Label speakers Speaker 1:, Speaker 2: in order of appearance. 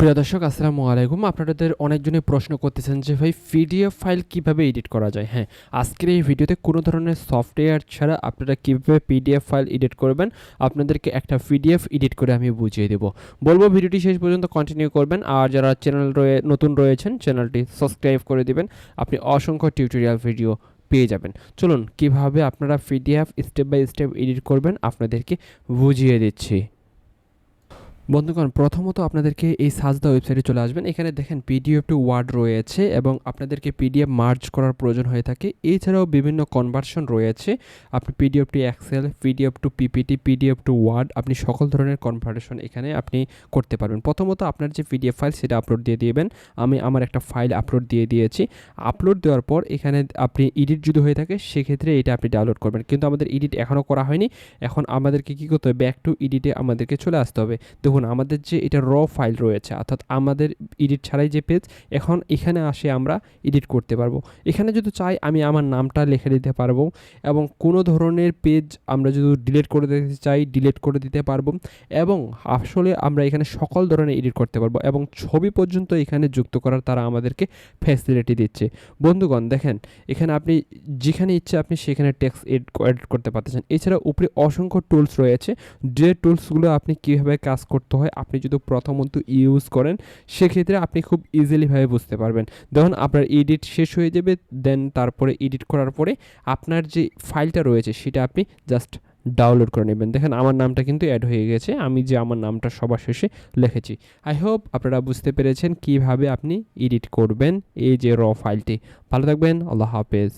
Speaker 1: প্রিয় দর্শক, আসসালামু আলাইকুম। আপনাদের অনেকজনই প্রশ্ন করতেছেন যে, ভাই পিডিএফ ফাইল কীভাবে এডিট করা যায়? হ্যাঁ আজকের এই ভিডিওতে কোনো ধরনের সফটওয়্যার ছাড়া আপনারা কীভাবে পিডিএফ ফাইল এডিট করবেন, আপনাদেরকে একটা পিডিএফ এডিট করে আমি বুঝিয়ে দেব। বলব, ভিডিওটি শেষ পর্যন্ত কন্টিনিউ করবেন। আর যারা চ্যানেল রয়ে, নতুন রয়েছেন, চ্যানেলটি সাবস্ক্রাইব করে দিবেন। আপনি অসংখ্য টিউটোরিয়াল ভিডিও পেয়ে যাবেন। চলুন, কীভাবে আপনারা PDF step by step edit করবেন, আপনাদেরকে বুঝিয়ে দিচ্ছি। বন্ধুগণ, প্রথমত আপনাদেরকে এই সাজদা ওয়েবসাইটে চলে আসবেন। এখানে দেখেন পিডিএফ টু ওয়ার্ড রয়েছে এবং আপনাদেরকে পিডিএফ মার্জ করার প্রয়োজন হয়ে থাকে। এছাড়াও বিভিন্ন কনভার্সন রয়েছে। আপনি PDF to Excel PDF to PPT PDF to word, আপনি সকল ধরনের কনভার্সন এখানে আপনি করতে পারবেন। প্রথমত আপনার যে পিডিএফ ফাইল, সেটা আপলোড দিয়ে দিবেন। আমি আমার একটা ফাইল আপলোড দিয়ে দিয়েছি। আপলোড দেওয়ার পর এখানে আপনি এডিট যদি হয়ে থাকে, সেক্ষেত্রে এটা আপনি ডাউনলোড করবেন। কিন্তু আমাদের এডিট এখনও করা হয়নি। এখন আমাদেরকে কী করতে হবে? ব্যাক টু এডিটে আমাদেরকে চলে আসতে হবে। দেখুন আমাদের যে এটা র ফাইল রয়েছে, অর্থাৎ আমাদের এডিট ছাড়াই যে পেজ এখন এখানে আসে আমরা এডিট করতে পারব। এখানে যদি চাই আমি আমার নামটা লিখে দিতে পারব এবং কোনো ধরনের পেজ আমরা যদি ডিলিট করে দিতে চাই ডিলিট করে দিতে পারব এবং আসলে আমরা এখানে সকল ধরনের এডিট করতে পারব এবং ছবি পর্যন্ত এখানে যুক্ত করার তারা আমাদেরকে ফ্যাসিলিটি দিচ্ছে। বন্ধুগণ, দেখেন, এখানে আপনি যেখানে ইচ্ছে আপনি সেখানে টেক্সট এডিট করতে পারতেছেন। এছাড়া উপরে অসংখ্য টুলস রয়েছে। যে টুলসগুলো আপনি কীভাবে কাজ করতে হয়, আপনি যদি প্রথমত ইউজ করেন, সেক্ষেত্রে আপনি খুব ইজিলিভাবে বুঝতে পারবেন। দেখুন, আপনার এডিট শেষ হয়ে যাবে দেন তারপরে এডিট করার পরে আপনার যে ফাইলটা রয়েছে, সেটা আপনি জাস্ট ডাউনলোড করে নেবেন। দেখেন, আমার নামটা কিন্তু অ্যাড হয়ে গেছে, আমি যে আমার নামটা সবার শেষে লিখেছি। আই হোপ আপনারা বুঝতে পেরেছেন কীভাবে আপনি এডিট করবেন এই যে র ফাইলটি ভালো থাকবেন, আল্লাহ হাফেজ।